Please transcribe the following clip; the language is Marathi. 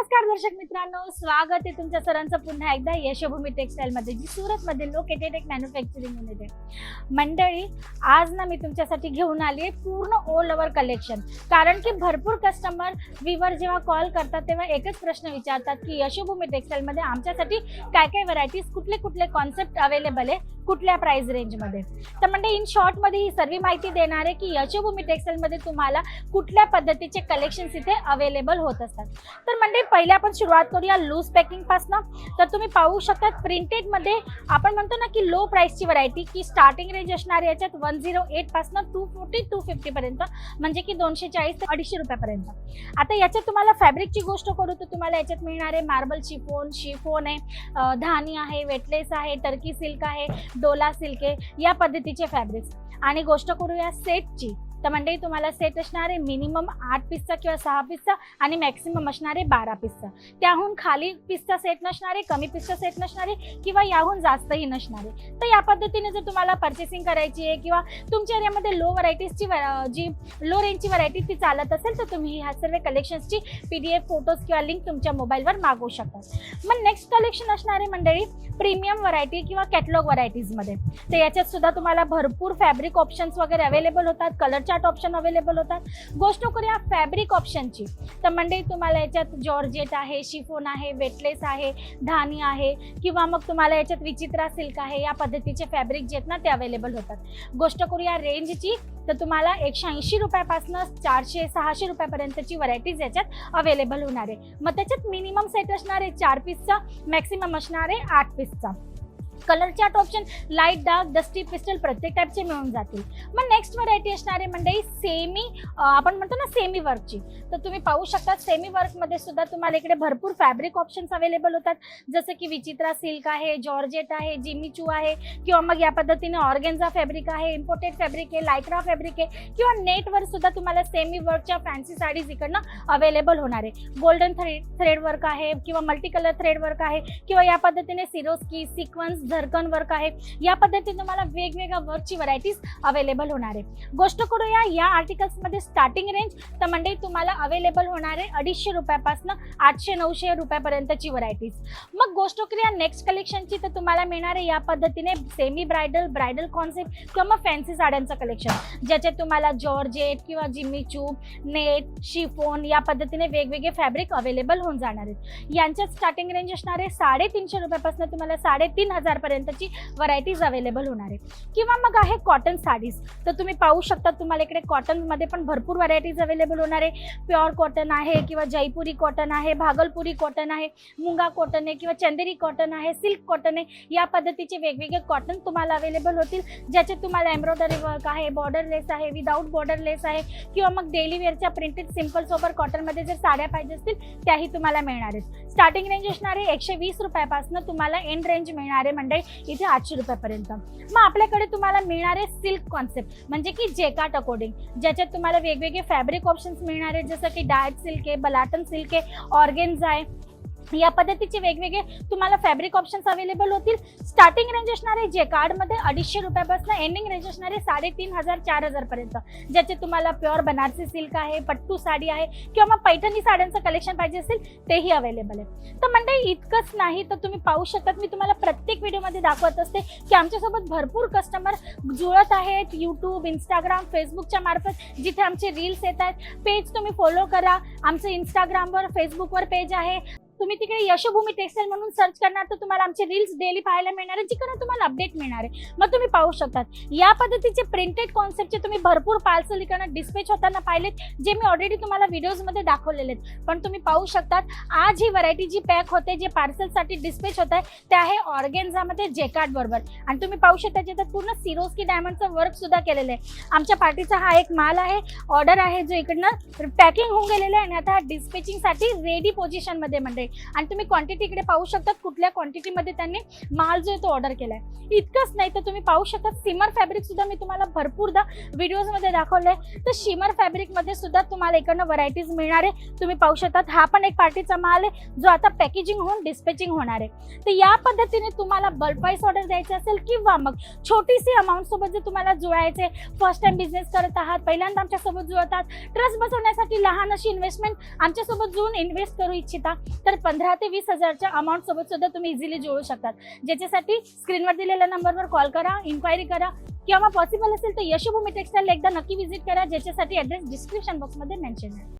প্লাস नमस्कार मित्रांनो स्वागत आहे तुमच्या सरांचं पुन्हा एकदा यशोभूमी टेक्सटाईल मध्ये जी सुरत मध्ये लोकेटेड एक मॅन्युफॅक्चरिंग युनिट आहे. मंडळी आज ना मी तुमच्यासाठी घेऊन आली आहे पूर्ण ऑल ओव्हर कलेक्शन कारण की भरपूर कस्टमर विवर जेव्हा कॉल करतात तेव्हा एकच प्रश्न विचारतात की यशोभूमी टेक्सटाईल मध्ये आमच्यासाठी काय काय व्हरायटीज कुठले कुठले कॉन्सेप्ट अवेलेबल आहे कुठल्या प्राइस रेंजमध्ये तर म्हणजे इन शॉर्टमध्ये ही सर्व माहिती देणार आहे की यशोभूमी टेक्सटाईल मध्ये तुम्हाला कुठल्या पद्धतीचे कलेक्शन्स इथे अवेलेबल होत असतात. तर म्हणजे पहिल्या आपण सुरुवात करूया लूज पॅकिंग पासनं. तर तुम्ही पाहू शकता प्रिंटेडमध्ये आपण म्हणतो ना की लो प्राइसची व्हरायटी की स्टार्टिंग रेंज असणार याच्यात वन झिरो एट पासनं टू फोर्टी टू फिफ्टी पर्यंत म्हणजे की दोनशे चाळीस ते अडीचशे रुपयापर्यंत. आता याच्यात तुम्हाला फॅब्रिकची गोष्ट करू तर तुम्हाला याच्यात मिळणार आहे मार्बल शिफोन शिफोन आहे धानी आहे वेटलेस आहे टर्की सिल्क आहे डोला सिल्क आहे या पद्धतीचे फॅब्रिक्स आणि गोष्ट करूया सेटची तर म्हणजे तुम्हाला सेट असणारे मिनिमम आठ पीसचा किंवा सहा पीसचा आणि मॅक्सिमम असणारे बारा पीसचा त्याहून खाली पीसचा सेट नसणारे कमी पीसचा सेट नसणारे किंवा याहून जास्तही नसणारे. तर या पद्धतीने जर तुम्हाला पर्चेसिंग करायची आहे किंवा तुमच्या एरियामध्ये लो व्हरायटीजची जी लो रेंजची व्हरायटी ती चालत असेल तर तुम्ही ह्या सर्व कलेक्शन्सची पी डी एफ फोटोज किंवा लिंक तुमच्या मोबाईलवर मागवू शकता. मग नेक्स्ट कलेक्शन असणारे मंडळी प्रीमियम व्हरायटी किंवा कॅटलॉग व्हरायटीजमध्ये तर याच्यात सुद्धा तुम्हाला भरपूर फॅब्रिक ऑप्शन्स वगैरे अवेलेबल होतात कलर चार्ट ऑप्शन अवेलेबल होतात गोष्ट करूया फॅब्रिक ऑप्शनची तर म्हणजे तुम्हाला याच्यात जॉर्जेट आहे शिफोन आहे वेटलेस आहे धानी आहे किंवा मग तुम्हाला याच्यात विचित्रा सिल्क आहे या पद्धतीचे फॅब्रिक जे आहेत ना ते अवेलेबल होतात. गोष्ट करूया रेंजची तर तुम्हाला एकशे ऐंशी रुपयापासून चारशे सहाशे रुपयापर्यंतची व्हरायटीज याच्यात अवेलेबल होणार आहे. मग त्याच्यात मिनिमम सेट असणार आहे चार पीसचा मॅक्सिमम असणार आहे आठ पीसचा colour chart option light dark dusty pastel प्रत्येक टाईपचे मिळून जातील. मग नेक्स्ट व्हरायटी असणार आहे म्हणजे सेमी आपण म्हणतो ना सेमी वर्कची तर तुम्ही पाहू शकता सेमी वर्कमध्ये सुद्धा तुम्हाला इकडे भरपूर फॅब्रिक ऑप्शन्स अवेलेबल होतात. जसं की विचित्रा सिल्क आहे जॉर्जेट आहे जिमीचू आहे किंवा मग या पद्धतीने ऑर्गेन्झा फॅब्रिक आहे इम्पोर्टेड फॅब्रिक आहे लायक्रा फॅब्रिक आहे किंवा नेटवर सुद्धा तुम्हाला सेमी वर्कच्या फॅन्सी साडीज इकडनं अवेलेबल होणार आहे. गोल्डन थ्रेड थ्रेड वर्क आहे किंवा मल्टी कलर थ्रेड वर्क आहे किंवा या पद्धतीने सिरोस्की सिक्वन्स झरकन वर्क आहे या पद्धतीने तुम्हाला वेगवेगळ्या वर्कची व्हरायटीज अवेलेबल होणार आहे. गोष्ट करूया या आर्टिकल्समध्ये स्टार्टिंग रेंज तर म्हणजे तुम्हाला अवेलेबल होणार आहे अडीचशे रुपयापासून आठशे नऊशे रुपयापर्यंतची व्हरायटीज मग गोष्ट करूया नेक्स्ट कलेक्शनची तर तुम्हाला मिळणार आहे या पद्धतीने सेमी ब्रायडल ब्रायडल कॉन्सेप्ट किंवा मग फॅन्सी साड्यांचं कलेक्शन ज्याच्यात तुम्हाला जॉर्जेट किंवा जिम्मी चूप नेट शिफोन या पद्धतीने वेगवेगळे फॅब्रिक अवेलेबल होऊन जाणार आहेत. यांच्यात स्टार्टिंग रेंज असणार आहे साडेतीनशे रुपयापासून तुम्हाला साडेतीन हजार पर्यंतची व्हरायटीज अवेलेबल होणार आहे किंवा मग आहे कॉटन साडीज. तर तुम्ही पाहू शकता तुम्हाला इकडे कॉटनमध्ये पण भरपूर व्हरायटीज अवेलेबल होणार आहे. प्युअर कॉटन आहे किंवा जयपुरी कॉटन आहे भागलपुरी कॉटन आहे मुंगा कॉटन आहे किंवा चंदेरी कॉटन आहे सिल्क कॉटन आहे. या पद्धतीचे वेगवेगळे कॉटन तुम्हाला अवेलेबल होतील. ज्याचे तुम्हाला एम्ब्रॉयडरी वर्क आहे बॉर्डर लेस आहे विदाऊट बॉर्डर लेस आहे. किंवा मग डेली वेअरच्या प्रिंटेड सिंपल सोबर कॉटनमध्ये जर साड्या पाहिजे असतील त्याही तुम्हाला मिळणार आहेत. स्टार्टिंग रेंज असणार आहे एकशे वीस रुपयापासून तुम्हाला एंड रेंज मिळणार आहे. म्हणजे इथे आठशे रुपयापर्यंत. मग आपल्याकडे तुम्हाला मिळणार आहे सिल्क कॉन्सेप्ट म्हणजे की जेकाट अकॉर्डिंग ज्याच्यात तुम्हाला वेगवेगळे फॅब्रिक ऑप्शन्स मिळणार आहेत जसं की डायट सिल्क आहे बलाटन सिल्क आहे ऑर्गेन्झा आहे या पद्धतीचे वेगवेगळे तुम्हाला फॅब्रिक ऑप्शन्स अवेलेबल होतील. स्टार्टिंग रेंज असणारे जे कार्डमध्ये अडीचशे रुपयापासून एंडिंग रेंज असणारे साडेतीन हजार चार हजारपर्यंत ज्याचे तुम्हाला प्युअर बनारसी सिल्क आहे पट्टू साडी आहे किंवा मग पैठणी साड्यांचं कलेक्शन पाहिजे असेल तेही अवेलेबल आहे. तर म्हणजे इतकंच नाही तर तुम्ही पाहू शकतात. मी तुम्हाला प्रत्येक व्हिडिओमध्ये दाखवत असते की आमच्यासोबत भरपूर कस्टमर जुळत आहेत. यूट्यूब इंस्टाग्राम फेसबुकच्या मार्फत जिथे आमचे रील्स येत आहेत. पेज तुम्ही फॉलो करा. आमचं इंस्टाग्रामवर फेसबुकवर पेज आहे. तुम्ही तिकडे यशोभूमी टेक्सटाईल म्हणून सर्च करणार तर तुम्हाला आमचे रील्स डेली पाहायला मिळणार आहे जिकडे तुम्हाला अपडेट मिळणार आहे मग तुम्ही पाहू शकतात. या पद्धतीचे प्रिंटेड कॉन्सेप्टचे तुम्ही भरपूर पार्सल इकडनं डिस्पॅच होताना पाहिलेत जे मी ऑलरेडी तुम्हाला व्हिडिओजमध्ये दाखवलेले आहेत. पण तुम्ही पाहू शकतात आज ही व्हरायटी जी पॅक होते जे पार्सलसाठी डिस्पॅच होत आहे ते आहे ऑर्गेन्झामध्ये जेकार्ड बरोबर. आणि तुम्ही पाहू शकता जे पूर्ण सिरोस्की डायमंडचं वर्क सुद्धा केलेलं आहे. आमच्या पार्टीचा हा एक माल आहे ऑर्डर आहे जो इकडनं पॅकिंग होऊन गेलेला आहे आणि आता हा डिस्पॅचिंगसाठी रेडी पोझिशनमध्ये म्हणजे आणि तुम्ही क्वांटिटी इकडे पाहू शकता कुठल्या क्वांटिटीमध्ये त्यांनी माल जो आहे तो ऑर्डर केलाय. इतकंच नाही तर तुम्ही पाहू शकता सिमर फॅब्रिक सुद्धा मी तुम्हाला भरपूरदा व्हिडिओजमध्ये दाखवलंय. तर शिमर फॅब्रिकमध्ये सुद्धा तुम्हाला इकडनं व्हरायटीज मिळणार आहे. तुम्ही पाहू शकतात हा पण एक पार्टीचा माल आहे जो आता पॅकेजिंग होऊन डिस्पॅचिंग होणार आहे. तर या पद्धतीने तुम्हाला बल्क वाईज ऑर्डर द्यायची असेल किंवा मग छोटीशी अमाऊंट सोबत जर तुम्हाला जुळायचे फर्स्ट टाइम बिझनेस करत आहात पहिल्यांदा आमच्यासोबत जुळतात ट्रस्ट बसवण्यासाठी लहान अशी इन्व्हेस्टमेंट आमच्यासोबत जुळून इन्व्हेस्ट करू इच्छिता. तर पंधरा ते वीस हजारच्या अमाऊंट सोबत सुद्धा तुम्ही इझिली जोडू शकतात. ज्याच्यासाठी स्क्रीनवर दिलेल्या नंबरवर कॉल करा इन्क्वायरी करा किंवा पॉसिबल असेल तर यशोभूमी टेक्सटाईल एकदा नक्की व्हिजिट करा ज्याच्यासाठी ॲड्रेस डिस्क्रिप्शन बॉक्समध्ये मेन्शन आहे.